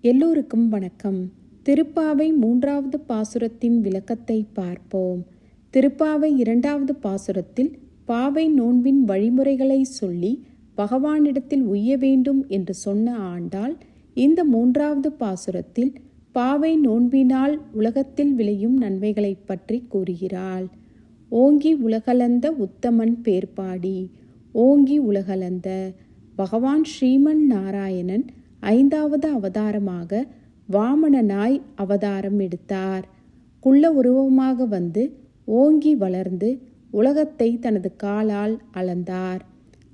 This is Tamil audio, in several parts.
எல்லோருக்கும் வணக்கம். திருப்பாவை மூன்றாவது பாசுரத்தின் விளக்கத்தை பார்ப்போம். திருப்பாவை இரண்டாவது பாசுரத்தில் பாவை நோன்பின் வழிமுறைகளை சொல்லி பகவானிடத்தில் உய்ய வேண்டும் என்று சொன்ன ஆண்டாள் இந்த மூன்றாவது பாசுரத்தில் பாவை நோன்பினால் உலகத்தில் விளையும் நன்மைகளைப் பற்றி கூறுகிறாள். ஓங்கி உலகளந்த உத்தமன் பேர்பாடி. ஓங்கி உலகளந்த பகவான் ஸ்ரீமன் நாராயணன் ஐந்தாவது அவதாரமாக வாமனனாய் அவதாரம் எடுத்தார். குள்ள உருவமாக வந்து ஓங்கி வளர்ந்து உலகத்தை தனது காலால் அளந்தார்.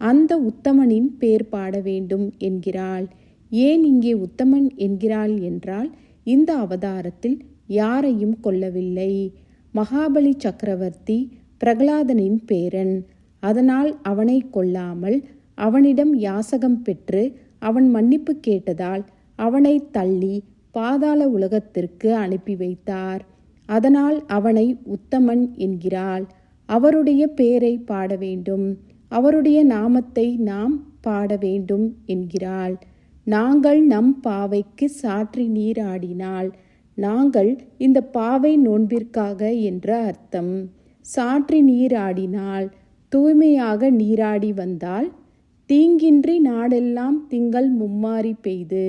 அந்த உத்தமனின் பேர் பாட வேண்டும் என்கிறாள். ஏன் இங்கே உத்தமன் என்கிறாள் என்றால் இந்த அவதாரத்தில் யாரையும் கொல்லவில்லை. மகாபலி சக்கரவர்த்தி பிரகலாதனின் பேரன். அதனால் அவனை கொல்லாமல் அவனிடம் யாசகம் பெற்று அவன் மன்னிப்பு கேட்டதால் அவனை தள்ளி பாதாள உலகத்திற்கு அனுப்பி வைத்தார். அதனால் அவனை உத்தமன் என்கிறாள். அவருடைய பெயரை பாட வேண்டும். அவருடைய நாமத்தை நாம் பாட வேண்டும் என்கிறாள். நாங்கள் நம் பாவைக்கு சாற்றி நீராடினால் நாங்கள் இந்த பாவை நோன்பிற்காக என்ற அர்த்தம். சாற்றி நீராடினால் தூய்மையாக நீராடி வந்தால் தீங்கின்றி நாடெல்லாம் திங்கள் மும்மாறி பெய்து.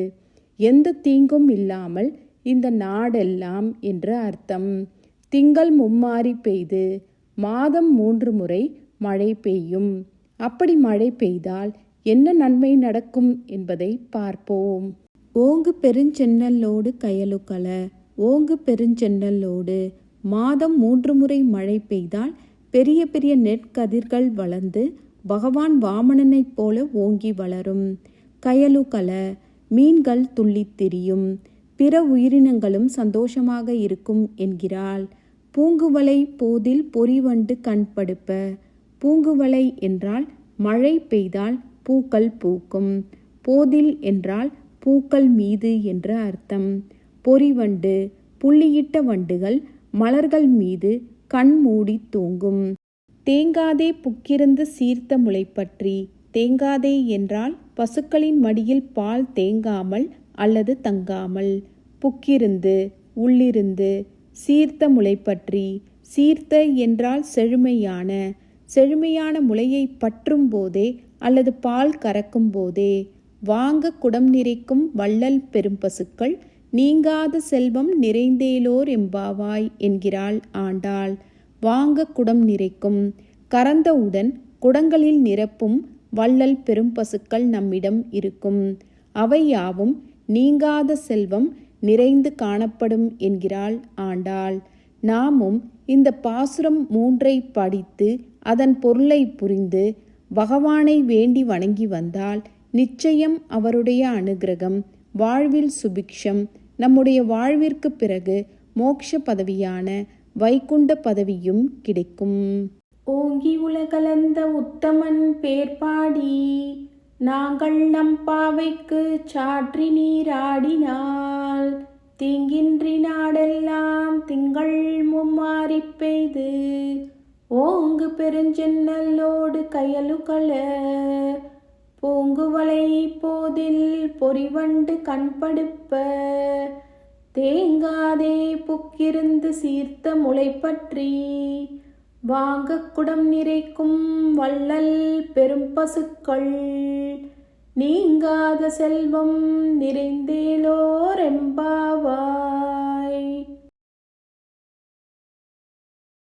எந்த தீங்கும் இல்லாமல் இந்த நாடெல்லாம் என்று அர்த்தம். திங்கள் மும்மாறி பெய்து. மாதம் மூன்று முறை மழை பெய்யும். அப்படி மழை பெய்தால் என்ன நன்மை நடக்கும் என்பதை பார்ப்போம். ஓங்கு பெருஞ்சென்னல்லோடு கயலுக்கல ஓங்கு பெருஞ்சென்னல்லோடு மாதம் மூன்று முறை மழை பெய்தால் பெரிய பெரிய நெற்கதிர்கள் வளர்ந்து பகவான் வாமனனைப் போல ஓங்கி வளரும். கயலுகல மீன்கள் துள்ளித் திரியும். பிற உயிரினங்களும் சந்தோஷமாக இருக்கும் என்கிறாள். பூங்குவலை போதில் பொறிவண்டு கண்படுப்ப பூங்குவலை என்றால் மழை பெய்தால் பூக்கள் பூக்கும். போதில் என்றால் பூக்கள் மீது என்ற அர்த்தம். பொறிவண்டு புள்ளியிட்ட வண்டுகள் மலர்கள் மீது கண் மூடி தூங்கும். தேங்காதே புக்கிருந்து சீர்த்த முளைப்பற்றி தேங்காதே என்றால் பசுக்களின் மடியில் பால் தேங்காமல் அல்லது தங்காமல். புக்கிருந்து உள்ளிருந்து சீர்த்த முளைப்பற்றி சீர்த்த என்றால் செழுமையான செழுமையான முளையை பற்றும் போதே அல்லது பால் கறக்கும் போதே. வாங்க குடம் நிறைக்கும் வள்ளல் பெரும் பசுக்கள் நீங்காத செல்வம் நிறைந்தேலோர் எம்பாவாய் என்கிறாள் ஆண்டாள். வாங்க குடம் நிறைக்கும். கறந்தவுடன் குடங்களில் நிரப்பும் வள்ளல் பெரும் பசுக்கள் நம்மிடம் இருக்கும். அவை யாவும் நீங்காத செல்வம் நிறைந்து காணப்படும் என்கிறாள் ஆண்டாள். நாமும் இந்த பாசுரம் மூன்றை படித்து அதன் பொருளை புரிந்து பகவானை வேண்டி வணங்கி வந்தால் நிச்சயம் அவருடைய அனுகிரகம் வாழ்வில் சுபிக்ஷம் நம்முடைய வாழ்விற்கு பிறகு மோட்ச பதவியான வைகுண்ட பதவியும் கிடைக்கும். ஓங்கி உலகலந்த உத்தமன் பேர்பாடி நாங்கள் நம் பாவைக்கு சாற்றி நீராடினால் தீங்கின்றி நாடெல்லாம் திங்கள் மும்மாறி பெய்து ஓங்கு பெருஞ்சென்னல்லோடு கயலுகள பூங்குவலை போதில் பொறிவண்டு கண்படுப்ப தேங்காதே புக்கிருந்து சீர்த்த முளை பற்றி வாங்க குடம் நிறைக்கும் வள்ளல் பெரும் பசுக்கள் நீங்காத செல்வம் நிறைந்தேலோ நிறைந்தேலோரெம்பாவா